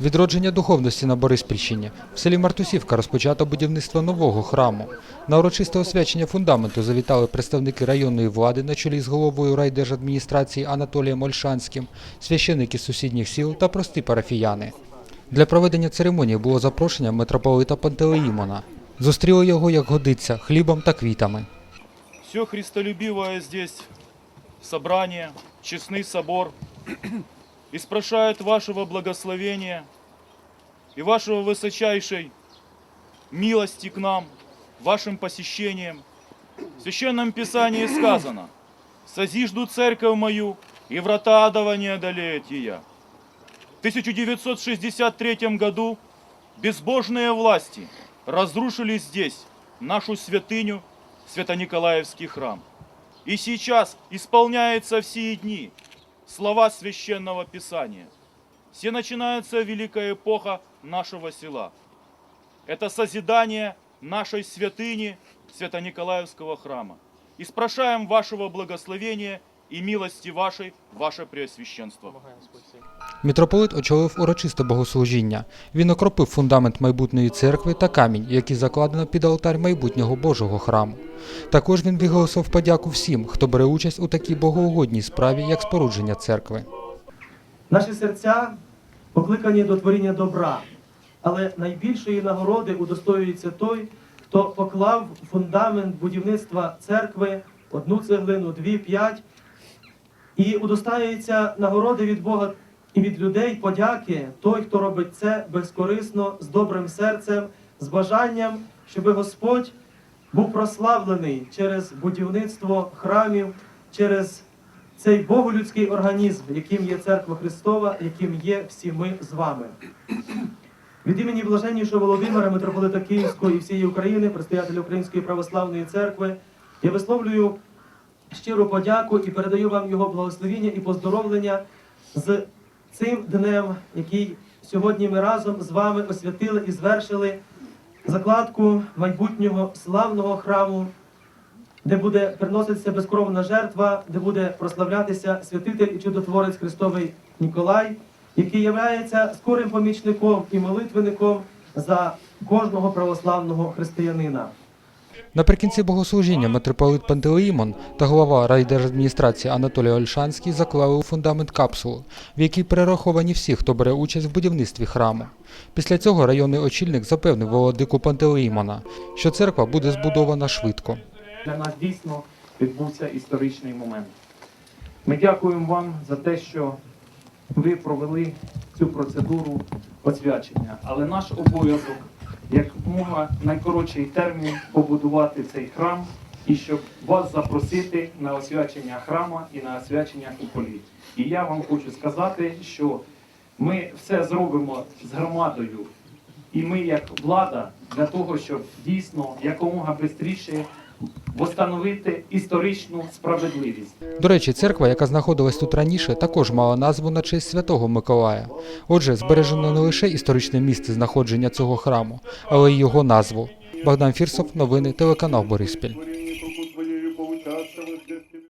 Відродження духовності на Бориспільщині. В селі Мартусівка розпочато будівництво нового храму. На урочисте освячення фундаменту завітали представники районної влади на чолі з головою райдержадміністрації Анатолієм Ольшанським, священики сусідніх сіл та прості парафіяни. Для проведення церемонії було запрошення митрополита Пантелеїмона. Зустріли його, як годиться, хлібом та квітами. Все христолюбивое здесь собрание, честный собор, испрошает вашего благословения и вашего высочайшей милости к нам, вашим посещением. В Священном Писании сказано, «Созижду церковь мою, и врата адова не одолеет ее». В 1963 году безбожные власти разрушили здесь нашу святыню, Свято-Николаевский храм. И сейчас исполняются в сии дни слова Священного Писания. Все начинается великая эпоха нашего села. Это созидание нашей святыни Свято-Николаевского храма. И спрашаем вашего благословения и милости вашей, ваше Преосвященство. Митрополит очолив урочисте богослужіння. Він окропив фундамент майбутньої церкви та камінь, який закладено під алтар майбутнього Божого храму. Також він виголосив подяку всім, хто бере участь у такій богоугодній справі, як спорудження церкви. Наші серця покликані до творіння добра, але найбільшої нагороди удостоюється той, хто поклав фундамент будівництва церкви, одну цеглину, дві, п'ять, і удостаюється нагороди від Бога і від людей подяки той, хто робить це безкорисно, з добрим серцем, з бажанням, щоб Господь був прославлений через будівництво храмів, через цей боголюдський організм, яким є церква Христова, яким є всі ми з вами. Від імені блаженнішого Володимира, митрополита Київського і всієї України, предстоятеля Української православної церкви, я висловлюю щиру подяку і передаю вам його благословіння і поздоровлення з цим днем, який сьогодні ми разом з вами освятили і звершили закладку майбутнього славного храму де буде приноситися безкровна жертва, де буде прославлятися святитель і чудотворець Христовий Ніколай, який є скорим помічником і молитвенником за кожного православного християнина. Наприкінці богослужіння митрополит Пантелеїмон та голова райдержадміністрації Анатолій Ольшанський заклали у фундамент капсулу, в якій перераховані всі, хто бере участь в будівництві храму. Після цього районний очільник запевнив Володику Пантелеїмона, що церква буде збудована швидко. для нас дійсно відбувся історичний момент. Ми дякуємо вам за те, що ви провели цю процедуру освячення. Але наш обов'язок якомога найкоротший термін побудувати цей храм і щоб вас запросити на освячення храма і на освячення куполів. І я вам хочу сказати, що ми все зробимо з громадою, і ми, як влада, для того, щоб дійсно якомога швидше встановити історичну справедливість. До речі, церква, яка знаходилась тут раніше, також мала назву на честь святого Миколая. Отже, збережено не лише історичне місце знаходження цього храму, але й його назву. Богдан Фірсов, новини, телеканал Бориспіль.